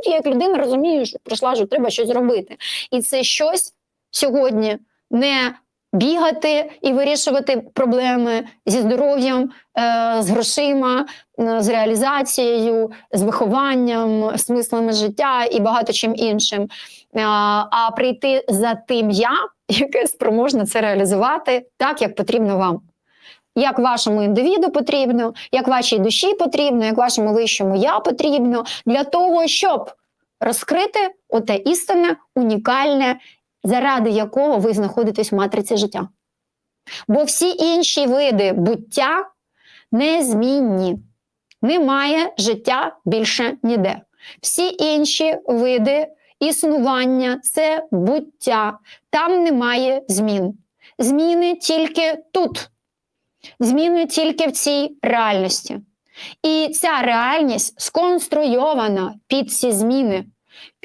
тут я як людина розумію, що прийшла, що треба щось робити. І це щось сьогодні не бігати і вирішувати проблеми зі здоров'ям, е, з грошима, е, з реалізацією, з вихованням, смислами життя і багато чим іншим. Е, А прийти за тим я, яке спроможне це реалізувати так, як потрібно вам. Як вашому індивіду потрібно, як вашій душі потрібно, як вашому вищому я потрібно, для того, щоб розкрити оте істинне, унікальне, заради якого ви знаходитесь в матриці життя. Бо всі інші види буття незмінні. Немає життя більше ніде. Всі інші види існування це буття. Там немає змін. Зміни тільки тут. Зміни тільки в цій реальності. І ця реальність сконструйована під ці зміни.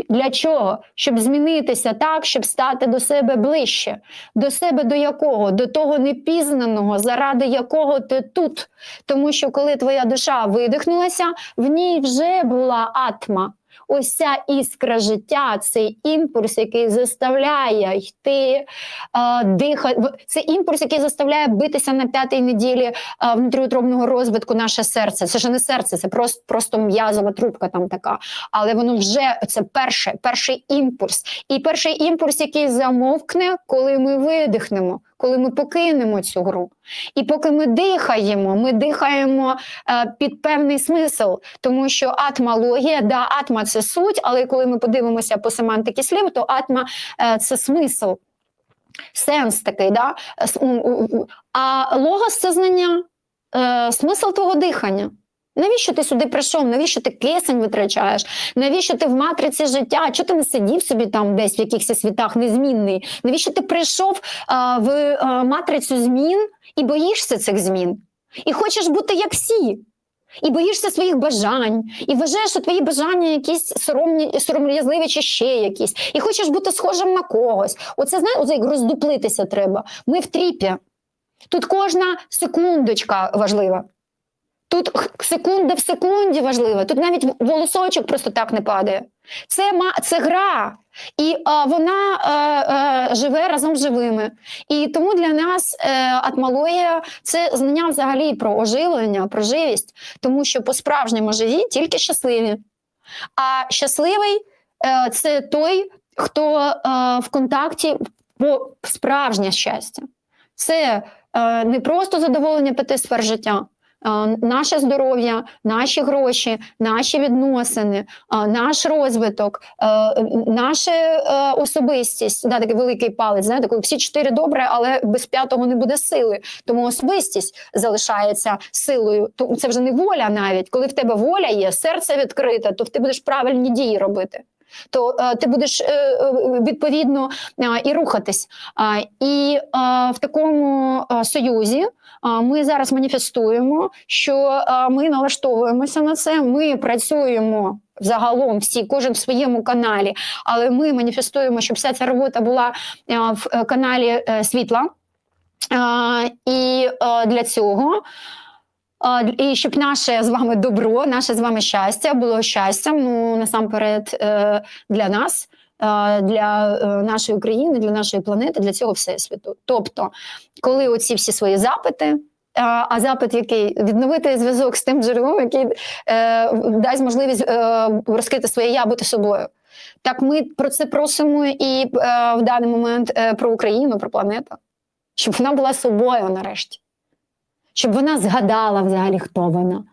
Для чого? Щоб змінитися так, щоб стати до себе ближче. До себе до якого? До того непізнаного, заради якого ти тут. Тому що коли твоя душа видихнулася, в ній вже була атма. Ось ця іскра життя, цей імпульс, який заставляє йти, е, дихати. Це імпульс, який заставляє битися на п'ятій неділі е, внутріутробного розвитку наше серце. Це ж не серце, це просто, просто м'язова трубка там така. Але воно вже це перше, перший імпульс. І перший імпульс, який замовкне, коли ми видихнемо, коли ми покинемо цю гру. І поки ми дихаємо, ми дихаємо е, під певний смисл, тому що атмологія, да, атма це суть, але коли ми подивимося по семантиці слів, то атма е, це смисл. Сенс такий, да? А логос це знання, е, смисл твого дихання. Навіщо ти сюди прийшов? Навіщо ти кисень витрачаєш? Навіщо ти в матриці життя? Чого ти не сидів собі там десь в якихось світах незмінний? Навіщо ти прийшов а, в а, матрицю змін і боїшся цих змін? І хочеш бути як всі? І боїшся своїх бажань, і вважаєш, що твої бажання якісь соромні, сором'язливі чи ще якісь, і хочеш бути схожим на когось. Оце знаєш, оце як роздуплитися треба. Ми в тріпі. Тут кожна секундочка важлива. Тут секунда в секунді важлива. Тут навіть волосочок просто так не падає. Це, це гра. І а, вона е, е, живе разом з живими. І тому для нас е, атмологія це знання взагалі про оживлення, про живість, тому що по-справжньому живі тільки щасливі. А щасливий е, це той, хто е, в контакті по справжнє щастя. Це е, не просто задоволення п'яти сфер життя. Наше здоров'я, наші гроші, наші відносини, наш розвиток, е, наша е, особистість, да, такий великий палець, знаєте, коли всі чотири добре, але без п'ятого не буде сили. Тому особистість залишається силою. Це вже не воля навіть. Коли в тебе воля є, серце відкрите, то ти будеш правильні дії робити. То е, ти будеш е, е, відповідно і рухатись. І в такому союзі ми зараз маніфестуємо, що ми налаштовуємося на це. Ми працюємо загалом всі, кожен в своєму каналі, але ми маніфестуємо, щоб вся ця робота була в каналі світла. І для цього. І щоб наше з вами добро, наше з вами щастя було щастям, ну насамперед е, для нас, е, для е, нашої України, для нашої планети, для цього всесвіту. Тобто, коли оці всі свої запити. А запит, який відновити зв'язок з тим джерелом, який е, дасть можливість е, розкрити своє я бути собою. Так ми про це просимо і е, в даний момент е, про Україну, про планету, щоб вона була собою нарешті, щоб вона згадала взагалі, хто вона.